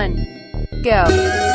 one, go.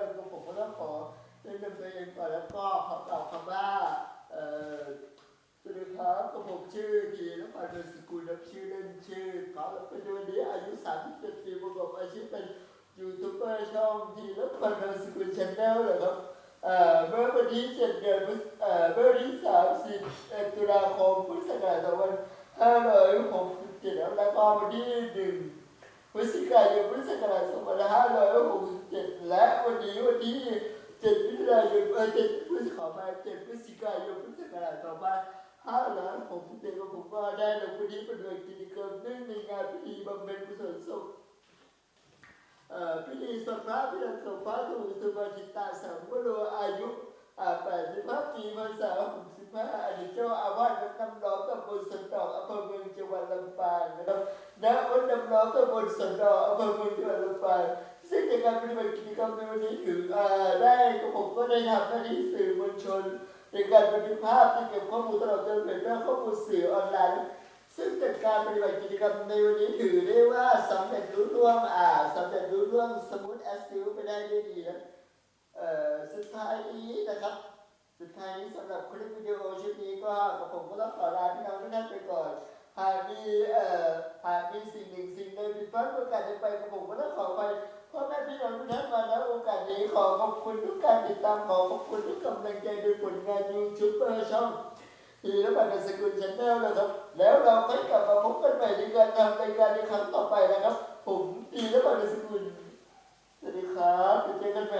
ยูทูบเบอร์ก็ผมก็ต้องขอแนะนตัวเองก่อนแล้วก็ขอกล่าวคำว่าเอ่อสวัสดีครับกับผมชื่อกีนภันธ์สกุลนับชื่อเล่นชื่อเขาปัจจุบันนี้อายุ37ปีประกอบอาชีพเป็นยูทูบเบอร์ช่องทีนภันธ์สกุลชแนลเลยครับเอ่อเมื่อวันที่7เดือนเอ่อเมื่อวันที่30ตุลาคมพุทธศักราช2567แล้วก็วันที่1 พฤศจิกายนพุทธศักราช2567 และวันนี้วันที่7มิถุนายนเอ่อ7พฤศจิกายน7พฤศจิกายนพุทธศักราช2567ห้าล้านผมเด็กกับผมก็ได้ลงพื้นที่ปฏิบัติกิจกรรมเนื่องในงานพิธีบำเพ็ญกุศลศพพิธีสวดพระพิธีสวดพระสมุทรสุมาจิตตาสังวโรอายุอ่า85ปีพรรษา65อดีตเจ้าอาวาสวัดน้ำร้อนตำบลสันดอกอำเภอเมืองจังหวัดลำปางนะครับ ณวัดน้ำร้อนตำบลสันดออำเภอเมืองจังหวัดลำปางซึ่งในการปฏิบัติกิจกรรมในวันนี้ถืออ่าได้ก็ผมก็ได้ทำหน้าที่สื่อมวลชน ในการบันทึกภาพที่เก็บข้อมูลตลอดจนเผยแพร่ข้อมูลสื่อออนไลน์ซึ่งจากการปฏิบัติกิจกรรมในวันนี้ถือได้ว่าสำเร็จรุ่ร่วงอ่าสำเร็จรุ่ร่วงสมูทแอสซิลไปได้ด้วยดีนะเอ่อสุดท้ายนี้นะครับ สุดท้ายนี้สำหรับคลิปวิดีโอชุดนี้ก็ผมก็ต้องขอลาพี่น้องทุกท่านไปก่อน หากมีเอ่อหากมีสิ่งหนึ่งสิ่งใดผิดพลาดประการใดไปกับผมก็ต้องขอไปพ่อแม่พี่น้องทุกท่านมาณโอกาสนี้ขอขอบคุณทุกการติดตามขอขอบคุณทุกกำลังใจในผลงานยูทูบเบอร์ช่องทีและบัตรสกุลชาแนลนะครับ แล้วเราค่อยกลับมาพบกันใหม่ในการทำรายการในครั้งต่อไปนะครับ ผมทีและบัตรสกุลสวัสดีครับเจอกันใหม่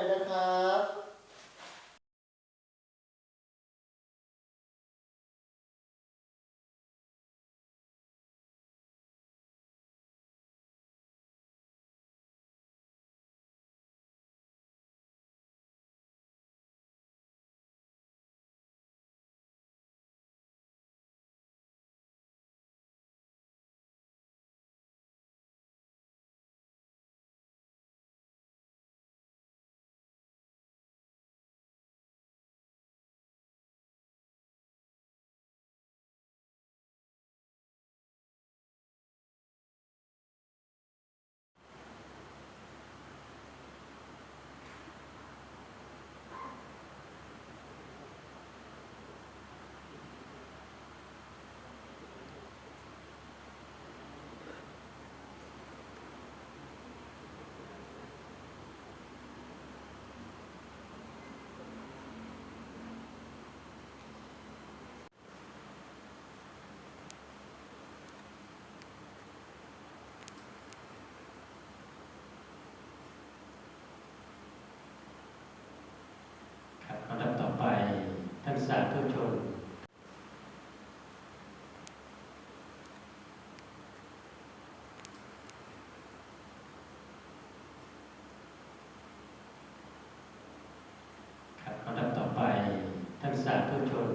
สาธุชน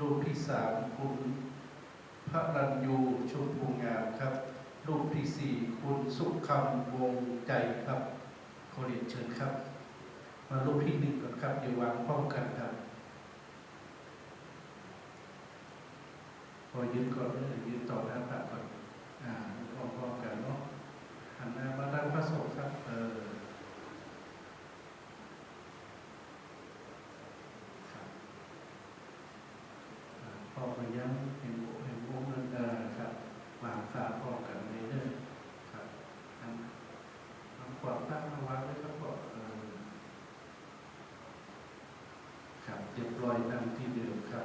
ลูกที่สามคุณพระรัญยูชมพูงามครับ ลูกที่สี่คุณสุขคำวงใจครับขอเรียนเชิญครับ มาลูกที่หนึ่งก่อนครับอย่าวางพร้อมกันครับพอยืนก่อนเลยยืนต่อหน้าตาก่อนอ่าพร้อมกันเนาะหันหน้ามาด้านพระสงฆ์ครับเออ้วเห็นโบเห็นโบมันดาครับวางสาพอกันในเลยอครับทำความตั้งระวังแล้วก็ครับอย่ปล่อยตามที่เดิมครับ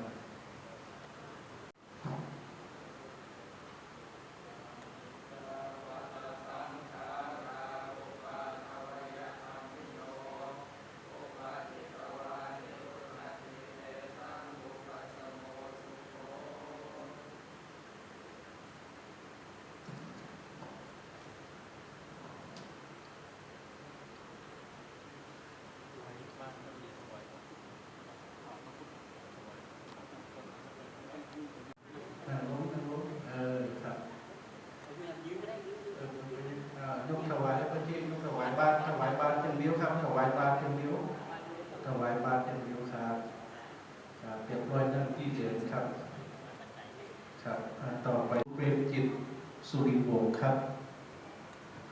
โมงครับ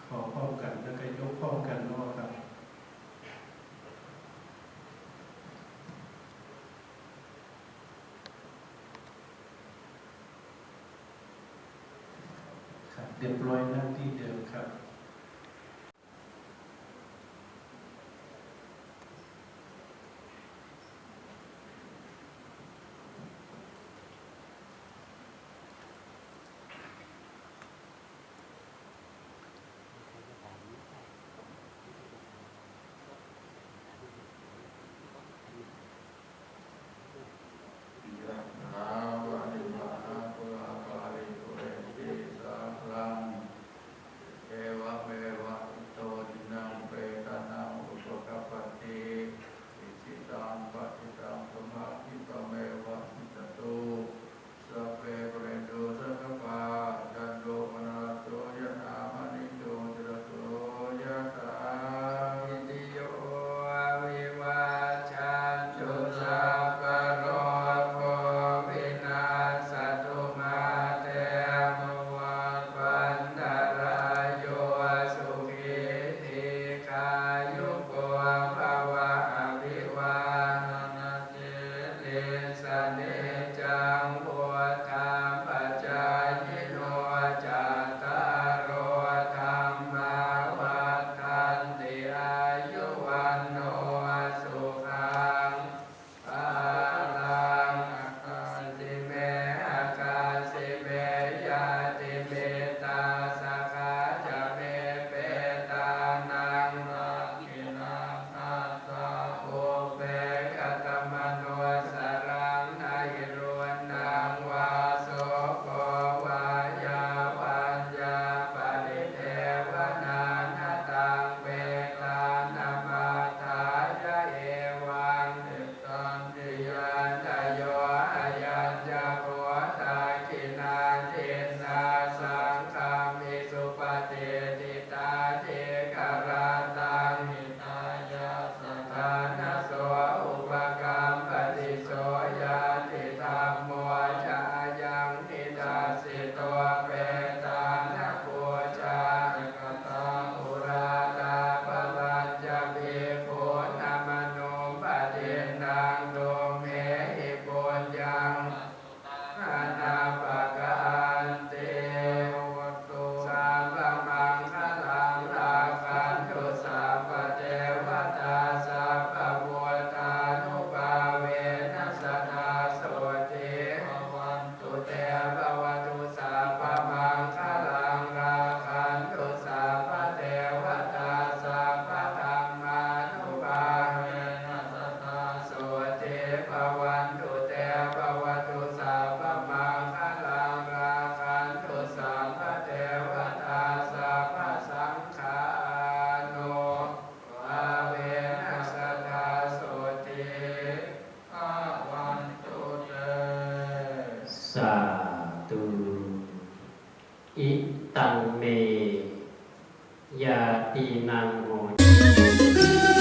ขอพร้อมกันแล้วก็ยกพร้อมกันนอครับ ครับ เรียบร้อยหน้าที่เดิมครับ ตุอิตังเม ยาตีนังโห